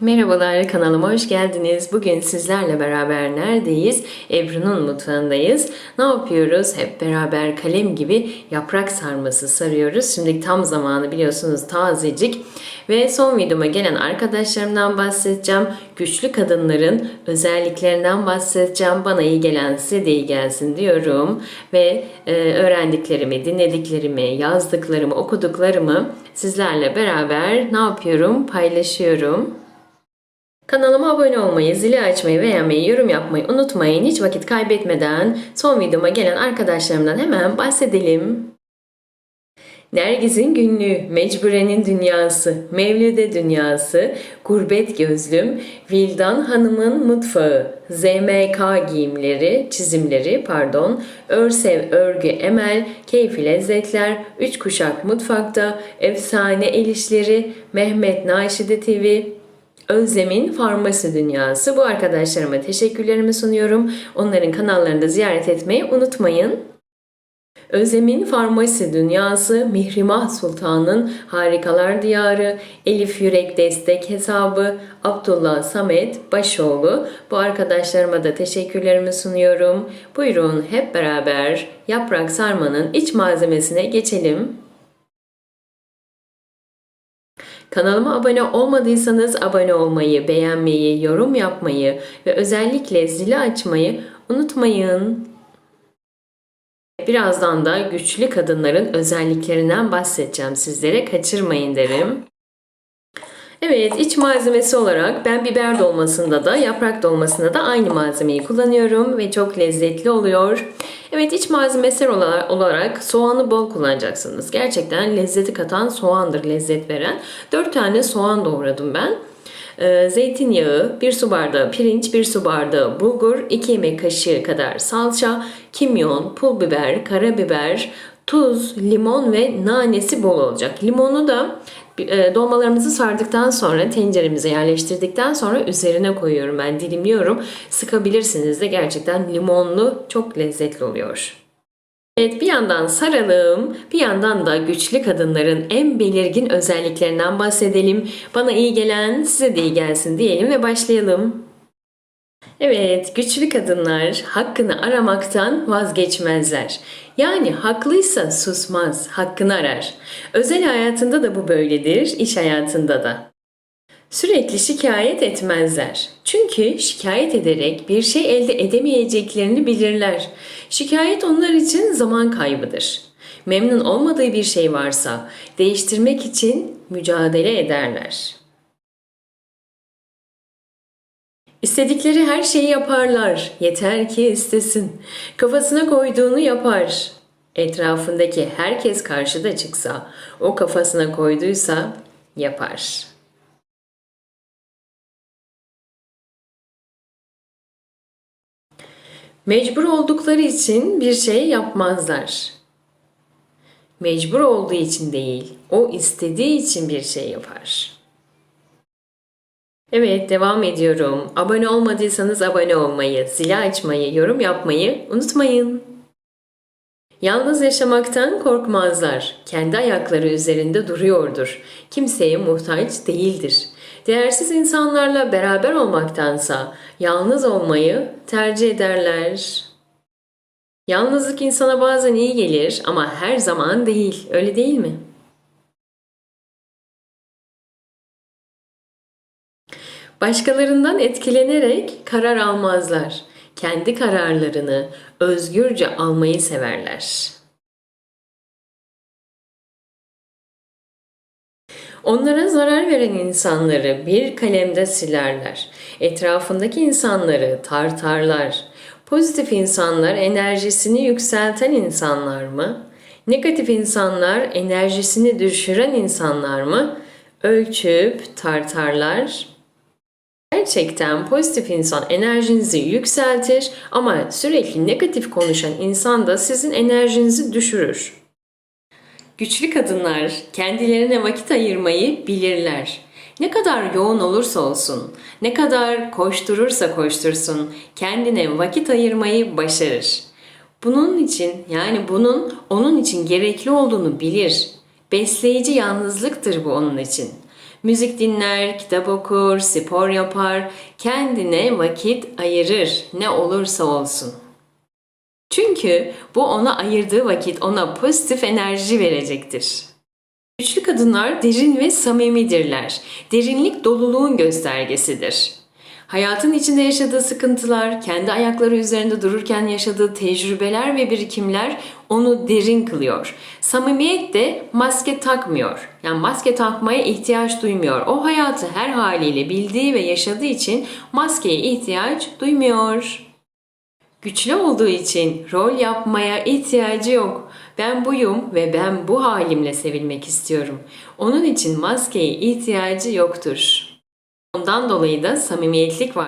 Merhabalar kanalıma hoş geldiniz. Bugün sizlerle beraber neredeyiz? Ebru'nun mutfağındayız. Ne yapıyoruz? Hep beraber kalem gibi yaprak sarması sarıyoruz. Şimdi tam zamanı biliyorsunuz tazecik. Ve son videoma gelen arkadaşlarımdan bahsedeceğim. Güçlü kadınların özelliklerinden bahsedeceğim. Bana iyi gelen size de iyi gelsin diyorum. Ve e, öğrendiklerimi, dinlediklerimi, yazdıklarımı, okuduklarımı sizlerle beraber ne yapıyorum? Paylaşıyorum. Kanalıma abone olmayı, zili açmayı, beğenmeyi, yorum yapmayı unutmayın. Hiç vakit kaybetmeden son videoma gelen arkadaşlarımdan hemen bahsedelim. Nergiz'in günlüğü, Mecbure'nin dünyası, Mevlüde dünyası, Gurbet gözlüm, Vildan Hanım'ın mutfağı, ZMK giyimleri, çizimleri, pardon, Örsev örgü emel, keyfi lezzetler, üç kuşak mutfakta, efsane el işleri, Mehmet Naşide TV, Özlem'in Farmasi Dünyası. Bu arkadaşlarıma teşekkürlerimi sunuyorum. Onların kanallarını da ziyaret etmeyi unutmayın. Özlem'in Farmasi Dünyası, Mihrimah Sultan'ın Harikalar Diyarı, Elif Yürek Destek Hesabı, Abdullah Samet Başoğlu. Bu arkadaşlarıma da teşekkürlerimi sunuyorum. Buyurun hep beraber yaprak sarmanın iç malzemesine geçelim. Kanalıma abone olmadıysanız abone olmayı, beğenmeyi, yorum yapmayı ve özellikle zili açmayı unutmayın. Birazdan da güçlü kadınların özelliklerinden bahsedeceğim sizlere. Kaçırmayın derim. Evet, iç malzemesi olarak ben biber dolmasında da yaprak dolmasında da aynı malzemeyi kullanıyorum ve çok lezzetli oluyor. Evet, iç malzemesi olarak soğanı bol kullanacaksınız. Gerçekten lezzeti katan soğandır, lezzet veren. 4 tane soğan doğradım ben. Ee, zeytinyağı, 1 su bardağı pirinç, 1 su bardağı bulgur, 2 yemek kaşığı kadar salça, kimyon, pul biber, karabiber, tuz, limon ve nanesi bol olacak. Limonu da dolmalarımızı sardıktan sonra tenceremize yerleştirdikten sonra üzerine koyuyorum ben dilimliyorum. Sıkabilirsiniz de gerçekten limonlu çok lezzetli oluyor. Evet bir yandan saralım, bir yandan da güçlü kadınların en belirgin özelliklerinden bahsedelim. Bana iyi gelen size de iyi gelsin diyelim ve başlayalım. Evet, güçlü kadınlar hakkını aramaktan vazgeçmezler. Yani haklıysa susmaz, hakkını arar. Özel hayatında da bu böyledir, iş hayatında da. Sürekli şikayet etmezler. Çünkü şikayet ederek bir şey elde edemeyeceklerini bilirler. Şikayet onlar için zaman kaybıdır. Memnun olmadığı bir şey varsa değiştirmek için mücadele ederler. İstedikleri her şeyi yaparlar. Yeter ki istesin. Kafasına koyduğunu yapar. Etrafındaki herkes karşıda çıksa, o kafasına koyduysa yapar. Mecbur oldukları için bir şey yapmazlar. Mecbur olduğu için değil, o istediği için bir şey yapar. Evet, devam ediyorum. Abone olmadıysanız abone olmayı, zili açmayı, yorum yapmayı unutmayın. Yalnız yaşamaktan korkmazlar. Kendi ayakları üzerinde duruyordur. Kimseye muhtaç değildir. Değersiz insanlarla beraber olmaktansa yalnız olmayı tercih ederler. Yalnızlık insana bazen iyi gelir ama her zaman değil. Öyle değil mi? Başkalarından etkilenerek karar almazlar. Kendi kararlarını özgürce almayı severler. Onlara zarar veren insanları bir kalemde silerler. Etrafındaki insanları tartarlar. Pozitif insanlar enerjisini yükselten insanlar mı? Negatif insanlar enerjisini düşüren insanlar mı? Ölçüp tartarlar. Gerçekten pozitif insan enerjinizi yükseltir ama sürekli negatif konuşan insan da sizin enerjinizi düşürür. Güçlü kadınlar kendilerine vakit ayırmayı bilirler. Ne kadar yoğun olursa olsun, ne kadar koşturursa koştursun, kendine vakit ayırmayı başarır. Bunun için yani bunun onun için gerekli olduğunu bilir. Besleyici yalnızlıktır bu onun için. Müzik dinler, kitap okur, spor yapar, kendine vakit ayırır ne olursa olsun. Çünkü bu ona ayırdığı vakit ona pozitif enerji verecektir. Güçlü kadınlar derin ve samimidirler. Derinlik doluluğun göstergesidir. Hayatın içinde yaşadığı sıkıntılar, kendi ayakları üzerinde dururken yaşadığı tecrübeler ve birikimler onu derin kılıyor. Samimiyet de maske takmıyor. Yani maske takmaya ihtiyaç duymuyor. O hayatı her haliyle bildiği ve yaşadığı için maskeye ihtiyaç duymuyor. Güçlü olduğu için rol yapmaya ihtiyacı yok. Ben buyum ve ben bu halimle sevilmek istiyorum. Onun için maskeye ihtiyacı yoktur. Ondan dolayı da samimiyetlik var.